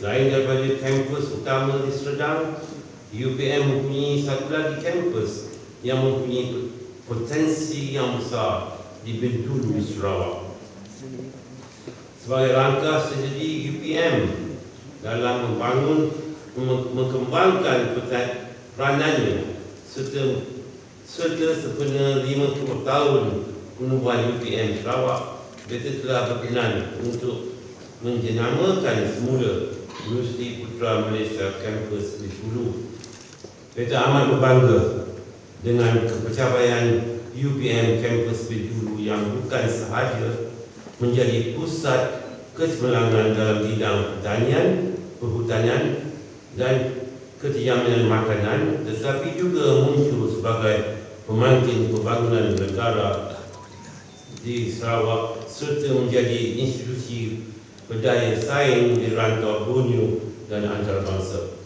Lain daripada kampus utama di Serdang, UPM mempunyai satu lagi kampus yang mempunyai potensi yang besar di Bintulu, Sarawak. Sebagai langkah sejadi UPM dalam membangun, mem- mengembangkan peranannya serta serta sempena 50 tahun penubuhan UPM Sarawak, Beta telah berkenan untuk menjenamakan semula Universiti Putra Malaysia Kampus di Hulu. Beta amat berbangga dengan pencapaian UPM Kampus Bintulu yang bukan sahaja menjadi pusat kecemerlangan dalam bidang pertanian, perhutanan dan ketijaminan makanan tetapi juga muncul sebagai pemangkin pembangunan negara di Sarawak serta menjadi institusi berdaya saing di rantau Borneo dan antarabangsa.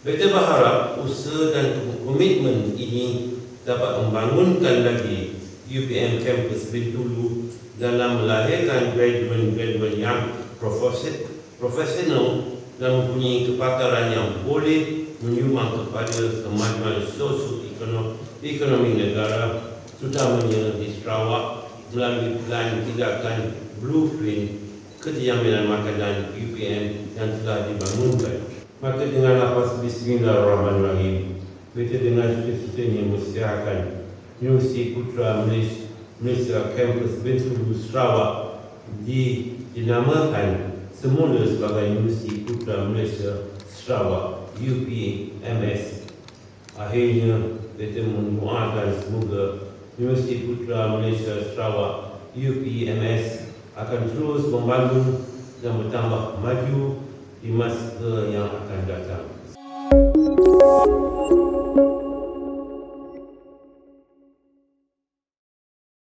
Beta berharap usaha dan komitmen ini dapat membangunkan lagi UPM Campus Bintulu dalam melahirkan graduate-graduate yang profesi- profesional dan mempunyai kepakaran yang boleh menyumbang kepada kemajuan sosio-ekonomi ekonomi negara terutamanya di Sarawak melalui plan tindakan blueprint ketijaminan makanan UPM yang telah dibangunkan. Maka dengan lafaz Bismillahirrahmanirrahim, kita dengan cita-citanya mestiakan Universiti Putra Malaysia, Malaysia Campus Bintulu Sarawak dinamakan semula sebagai Universiti Putra Malaysia Sarawak UPMS. Akhirnya kita mendoakan semoga Universiti Putra Malaysia Sarawak UPMS akan terus membangun dan bertambah maju di masa yang akan datang.